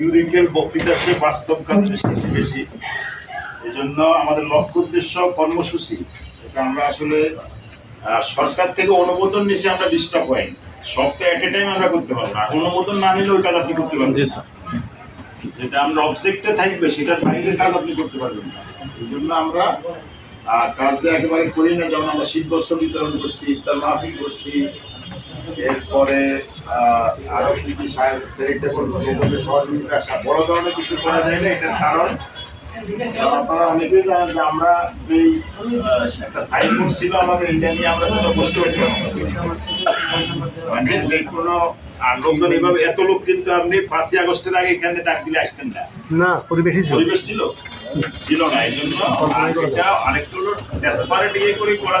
Theoretical বক্তৃতা সে বাস্তব কাজে শেষে বেশি। এই জন্য আমাদের লক্ষ্য উদ্দেশ্য কর্মসূচি। এটা আমরা আসলে সরকার থেকে অনুমোদন নিচে আমরা বিশটা পয়েন্ট সব তো এট এ টাইম আমরা করতে পারব না। অনুমোদন না নিলে ওই কাজ আপনি করতে পারবেন। যেটা আমরা অবজেক্টে থাকবে সেটার বাইরের কাজ আপনি করতে পারবেন না। এই জন্য আমরা আহ, কাজ একেবারে করি না যেমন আমরা শীত বস্ত্র বিতরণ করছি ইফতার মাহফিল করছি এরপরে আরও কি কি চ্যারিটেবল সহযোগিতা বড় ধরনের কিছু করা যায় না এটার কারণ আপনারা অনেকেই জানেন যে আমরা যেই একটা ছিল আমাদের নিয়ে আমরা। মানে যে কোনো আর লোকজন এইভাবে এত লোক কিন্তু আপনি পাঁচই আগস্টের আগে এখানে ডাক দিলে আসতেন না। না পরিবেশ ছিল। পরিবেশ ছিল। ছিল না এই জন্য আর হলো ডেসপারেট ইয়ে করে করা